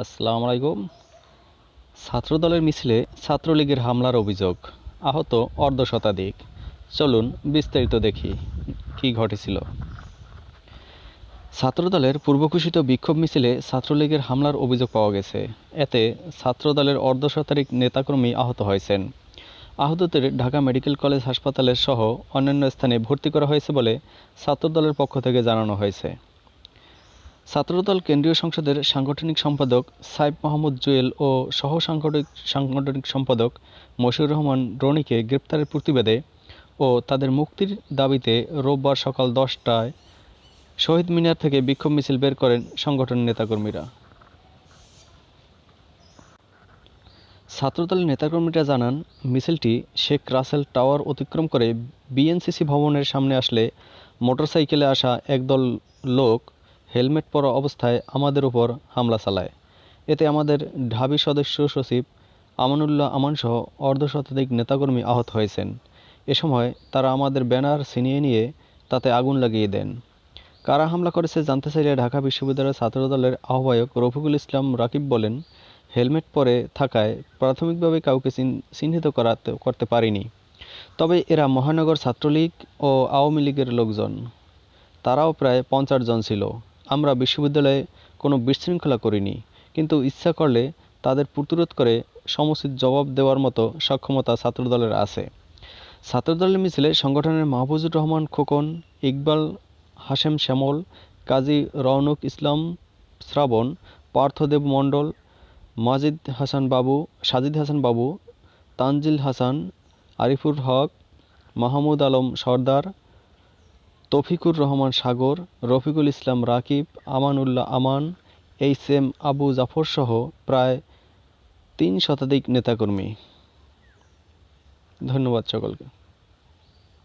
আসসালামু আলাইকুম। ছাত্রদলের মিছিলে ছাত্রলীগের হামলার অভিযোগ। আহত অর্ধ শতাধিক। চলুন বিস্তারিত দেখি কি ঘটেছিল। ছাত্রদলের পূর্বঘোষিত বিক্ষোভ মিছিলে ছাত্রলীগের হামলার অভিযোগ পাওয়া গেছে। এতে ছাত্রদলের অর্ধ শতাধিক নেতাকর্মী আহত হয়েছেন। আহতদের ঢাকা মেডিকেল কলেজ হাসপাতালের সহ অন্যান্য স্থানে ভর্তি করা হয়েছে বলে ছাত্রদলের পক্ষ থেকে জানানো হয়েছে। ছাত্রদল কেন্দ্রীয় সংসদের সাংগঠনিক সম্পাদক সাইফ মাহমুদ জুয়েল ও সহ সাংগঠনিক সাংগঠনিক সম্পাদক মশিউর রহমান রনিকে গ্রেপ্তারের প্রতিবাদে ও তাদের মুক্তির দাবিতে রোববার সকাল দশটায় শহীদ মিনার থেকে বিক্ষোভ মিছিল বের করেন সংগঠনের নেতাকর্মীরা। ছাত্রদলের নেতাকর্মীরা জানান, মিছিলটি শেখ রাসেল টাওয়ার অতিক্রম করে বিএনসিসি ভবনের সামনে আসলে মোটরসাইকেলে আসা একদল লোক হেলমেট পরা অবস্থায় আমাদের উপর হামলা চালায়। এতে আমাদের ঢাবি সদস্য সচিব আমানুল্লাহ আমানসহ অর্ধশতাধিক নেতাকর্মী আহত হয়েছেন। এ সময় তারা আমাদের ব্যানার ছিনিয়ে নিয়ে তাতে আগুন লাগিয়ে দেন। কারা হামলা করেছে জানতে চাইলে ঢাকা বিশ্ববিদ্যালয়ের ছাত্রদলের আহ্বায়ক রফিকুল ইসলাম রাকিব বলেন, হেলমেট পরে থাকায় প্রাথমিকভাবে কাউকে চিহ্নিত করাতে, করতে পারিনি। তবে এরা মহানগর ছাত্রলীগ ও আওয়ামী লীগের লোকজন। তারাও প্রায় পঞ্চাশ জন ছিল। আমরা বিশ্ববিদ্যালয়ে কোনো বিশৃঙ্খলা করিনি, কিন্তু ইচ্ছা করলে তাদের প্রতিরোধ করে সমুচিত জবাব দেওয়ার মতো সক্ষমতা ছাত্রদলের আছে। ছাত্রদলের মিছিলে সংগঠনের মাহফুজুর রহমান খোকন, ইকবাল হাশেম শ্যামল, কাজী রওনক ইসলাম শ্রাবণ পার্থদেব মণ্ডল, মাজিদ হাসান বাবু, সাজিদ হাসান বাবু, তানজিল হাসান, আরিফুর হক, মাহমুদ আলম সর্দার তৌফিকুর রহমান সাগর, রফিকুল ইসলাম রাকিব, আমানুল্লাহ আমান, এইচ এম আবু জাফর সহ প্রায় তিন শতাধিক নেতাকর্মী। ধন্যবাদ সকলকে।